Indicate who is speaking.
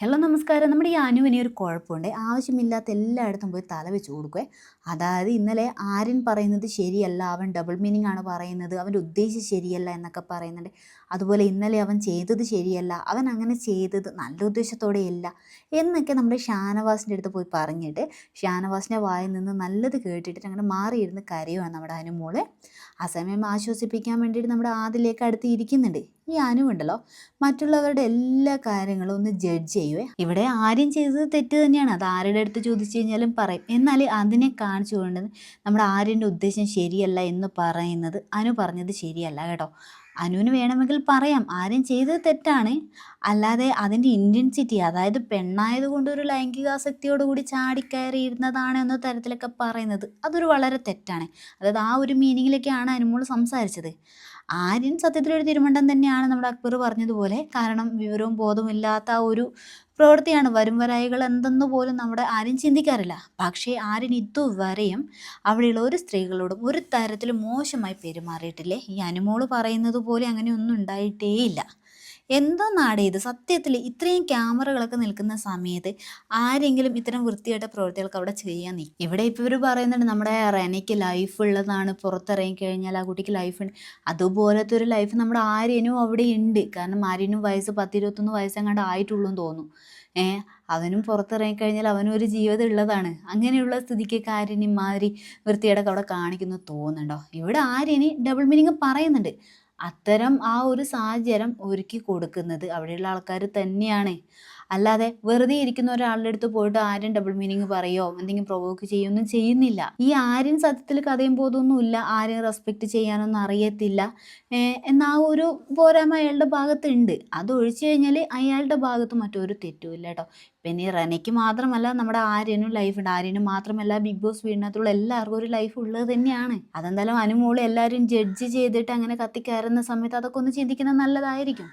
Speaker 1: Hello നമസ്കാരം. നമ്മുടെ ഈ അനുവിന് ഒരു കുഴപ്പമുണ്ട്. ആവശ്യമില്ലാത്ത എല്ലായിടത്തും പോയി തല വെച്ച് കൊടുക്കുവേ. അതായത് ഇന്നലെ ആര്യൻ പറയുന്നത് ശരിയല്ല അവൻ ഡബിൾ മീനിങ് ആണ് പറയുന്നത് അവന്റെ ഉദ്ദേശം ശരിയല്ല എന്നൊക്കെ പറയുന്നുണ്ട്. അതുപോലെ ഇന്നലെ അവൻ ചെയ്തത് ശരിയല്ല അവൻ അങ്ങനെ ചെയ്തത് നല്ല ഉദ്ദേശത്തോടെയല്ല എന്നൊക്കെ നമ്മുടെ ഷാനവാസിന്റെ അടുത്ത് പോയി പറഞ്ഞിട്ട് ഷാനവാസിന്റെ വായിൽ നിന്ന് നല്ലത് കേട്ടിട്ട് അങ്ങനെ മാറിയിരുന്ന് കരയുവാണ് നമ്മുടെ അനുമോൾ. ആ സമയം ആശ്വസിപ്പിക്കാൻ വേണ്ടിയിട്ട് നമ്മുടെ ആദിലേക്ക് അടുത്ത് ഇരിക്കുന്നുണ്ട്. ഈ അനുവുണ്ടല്ലോ മറ്റുള്ളവരുടെ എല്ലാ കാര്യങ്ങളും ഒന്ന് ജഡ്ജ് ചെയ്യുവേ. ഇവിടെ ആരും ചെയ്തത് തെറ്റ് തന്നെയാണ്. അത് ആരുടെ അടുത്ത് ചോദിച്ചു കഴിഞ്ഞാലും പറയും. എന്നാൽ അതിനെ കാണിച്ചുകൊണ്ട് നമ്മുടെ ആര്യന്റെ ഉദ്ദേശം ശരിയല്ല എന്ന് പറയുന്നത് അനു പറഞ്ഞത് ശരിയല്ല കേട്ടോ. അനുവിന് വേണമെങ്കിൽ പറയാം. ആരും ചെയ്തത് തെറ്റാണ്. അല്ലാതെ അതിന്റെ ഇന്റൻസിറ്റി അതായത് പെണ്ണായത് കൊണ്ട് ഒരു ലൈംഗികാസക്തിയോടുകൂടി ചാടിക്കയറി ഇരുന്നതാണ് എന്ന തരത്തിലൊക്കെ പറയുന്നത് അതൊരു വളരെ തെറ്റാണ്. അതായത് ആ ഒരു മീനിങ്ങിലൊക്കെയാണ് അനുമോൾ സംസാരിച്ചത്. ആര്യൻ സത്യത്തിലൊരു തിരുമണ്ടം തന്നെയാണ് നമ്മുടെ അക്ബർ പറഞ്ഞതുപോലെ. കാരണം വിവരവും ബോധവുമില്ലാത്ത ഒരു പ്രവൃത്തിയാണ് വരും വരായികൾ എന്തെന്ന് പോലും നമ്മുടെ ആരും ചിന്തിക്കാറില്ല. പക്ഷേ ആരും ഇതുവരെയും അവിടെയുള്ള ഒരു സ്ത്രീകളോടും ഒരു തരത്തിലും മോശമായി പെരുമാറിയിട്ടില്ലേ? ഈ അനുമോൾ പറയുന്നത് പോലെ അങ്ങനെയൊന്നും ഉണ്ടായിട്ടേയില്ല. എന്തോ നാടേ ഇത്? സത്യത്തിൽ ഇത്രയും ക്യാമറകളൊക്കെ നിൽക്കുന്ന സമയത്ത് ആരെങ്കിലും ഇത്തരം വൃത്തിയായിട്ട പ്രവൃത്തികൾക്ക് അവിടെ ചെയ്യാൻ നീ ഇവിടെ ഇപ്പോൾ ഇവർ പറയുന്നുണ്ട് നമ്മുടെ റെനയ്ക്ക് ലൈഫ് ഉള്ളതാണ് പുറത്തിറങ്ങി കഴിഞ്ഞാൽ ആ കുട്ടിക്ക് ലൈഫ് ഉണ്ട്. അതുപോലത്തെ ഒരു ലൈഫ് നമ്മുടെ ആര്യനും അവിടെ ഉണ്ട്. കാരണം ആര്യനും വയസ്സ് പത്തിരുപത്തൊന്ന് വയസ്സെങ്ങാണ്ട് ആയിട്ടുള്ളൂ എന്ന് തോന്നുന്നു. ഏ അവനും പുറത്തിറങ്ങിക്കഴിഞ്ഞാൽ അവനും ഒരു ജീവിതം ഉള്ളതാണ്. അങ്ങനെയുള്ള സ്ഥിതിക്ക് കാര്യനിമാതിരി മാതിരി വൃത്തിയേടൊക്കെ അവിടെ കാണിക്കുന്നു തോന്നുന്നുണ്ടോ? ഇവിടെ ആര്യന് ഡബിൾ മീനിങ് പറയുന്നുണ്ട്. അത്തരം ആ ഒരു സാഹചര്യം ഒരുക്കി കൊടുക്കുന്നത് അവിടെയുള്ള ആൾക്കാർ തന്നെയാണ്. അല്ലാതെ വെറുതെ ഇരിക്കുന്ന ഒരാളുടെ അടുത്ത് പോയിട്ട് ആരും ഡബിൾ മീനിങ് പറയോ എന്തെങ്കിലും പ്രൊവോക്ക് ചെയ്യോ ഒന്നും ചെയ്യുന്നില്ല. ഈ ആരും സത്യത്തിൽ കഥയും ബോധമൊന്നുമില്ല. ആരെയും റെസ്പെക്റ്റ് ചെയ്യാനൊന്നും അറിയത്തില്ല. എന്നാ ഒരു പോരായ്മ അയാളുടെ ഭാഗത്തുണ്ട്. അത് ഒഴിച്ചു കഴിഞ്ഞാൽ അയാളുടെ ഭാഗത്ത് മറ്റൊരു തെറ്റുമില്ല കേട്ടോ. പിന്നെ റനയ്ക്ക് മാത്രമല്ല നമ്മുടെ ആര്യനും ലൈഫ് ഉണ്ട്. ആര്യനും മാത്രമല്ല ബിഗ് ബോസ് വീടിനകത്തുള്ള എല്ലാവർക്കും ഒരു ലൈഫ് ഉള്ളത് തന്നെയാണ്. അതെന്തായാലും അനുമോൾ എല്ലാവരും ജഡ്ജ് ചെയ്തിട്ട് അങ്ങനെ കത്തിക്കയറുന്ന സമയത്ത് അതൊക്കെ ഒന്ന് ചിന്തിക്കുന്നത് നല്ലതായിരിക്കും.